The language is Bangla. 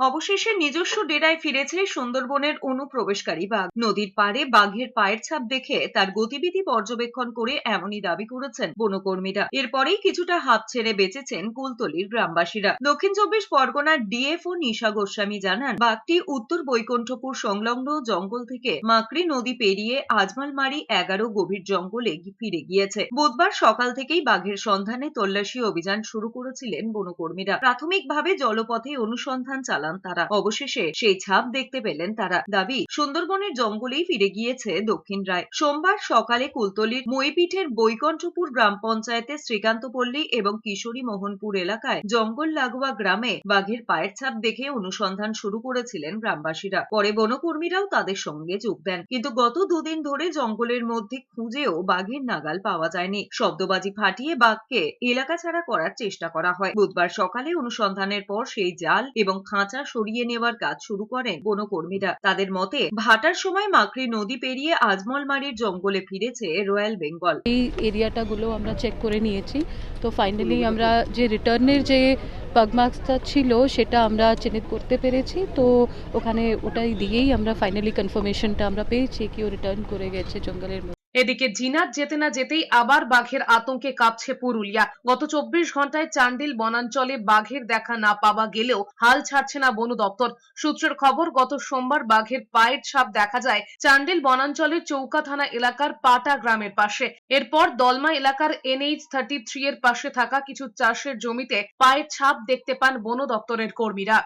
অবশেষে নিজস্ব ডেরায় ফিরেছে সুন্দরবনের অনুপ্রবেশকারী বাঘ। নদীর পাড়ে বাঘের পায়ের ছাপ দেখে তার গতিবিধি পর্যবেক্ষণ করে এমনই দাবি করেছেন বনকর্মীরা। এরপরেই কিছুটা হাত ছেড়ে বেঁচেছেন কুলতলির গ্রামবাসীরা। দক্ষিণ চব্বিশ পরগনার ডিএফও নিশা গোস্বামী জানান, বাঘটি উত্তর বৈকুণ্ঠপুর সংলগ্ন জঙ্গল থেকে মাকড়ি নদী পেরিয়ে আজমালমারি এগারো গভীর জঙ্গলে ফিরে গিয়েছে। বুধবার সকাল থেকেই বাঘের সন্ধানে তল্লাশি অভিযান শুরু করেছিলেন বনকর্মীরা। প্রাথমিকভাবে জলপথে অনুসন্ধান চালান তারা অবশেষে সেই ছাপ দেখতে পেলেন তারা দাবি, সুন্দরবনের জঙ্গলেই ফিরে গিয়েছে দক্ষিণ রায়। সোমবার সকালে কুলতলির মইপিঠের বৈকণ্ঠপুর গ্রাম পঞ্চায়েতের শ্রীকান্তপল্লী এবং কিশোরী মোহনপুর এলাকায় জঙ্গল লাগোয়া গ্রামে বাঘের পায়ের ছাপ দেখে অনুসন্ধান শুরু করেছিলেন গ্রামবাসীরা। পরে বনকর্মীরাও তাদের সঙ্গে যোগ দেন। কিন্তু গত দুদিন ধরে জঙ্গলের মধ্যে খুঁজেও বাঘের নাগাল পাওয়া যায়নি। শব্দবাজি ফাটিয়ে বাঘকে এলাকা ছাড়া করার চেষ্টা করা হয়। বুধবার সকালে অনুসন্ধানের পর সেই জাল এবং খাঁচা সরিয়ে নেওয়ার কাজ শুরু করেন বনকর্মীরা। তাদের মতে ভাটার সময় মাকড়ি নদী পেরিয়ে আজমলমারির জঙ্গলে ফিরেছে রয়্যাল বেঙ্গল। এই এরিয়াটা গুলো আমরা চেক করে নিয়েছি। তো ফাইনালি আমরা যে রিটার্নের যে পাগমার্কসটা ছিল সেটা আমরা চিহ্নিত করতে পেরেছি। তো ওখানে ওটাই দিয়েই আমরা ফাইনালি কনফার্মেশনটা আমরা পেয়েছি কি ও রিটার্ন করে গেছে জঙ্গলের মধ্যে। এদিকে জিনাত যেতে না যেতেই আবার বাঘের আতঙ্কে কাঁপছে পুরুলিয়া। গত চব্বিশ ঘন্টায় চান্ডিল বনাঞ্চলে বাঘের দেখা না পাওয়া গেলেও হাল ছাড়ছে না বন দপ্তর। সূত্রের খবর, গত সোমবার বাঘের পায়ের ছাপ দেখা যায় চান্ডিল বনাঞ্চলের চৌকা থানা এলাকার পাটা গ্রামের পাশে। এরপর দলমা এলাকার এনএইচ থার্টি থ্রি এর পাশে থাকা কিছু চাষের জমিতে পায়ের ছাপ দেখতে পান বন দপ্তরের কর্মীরা।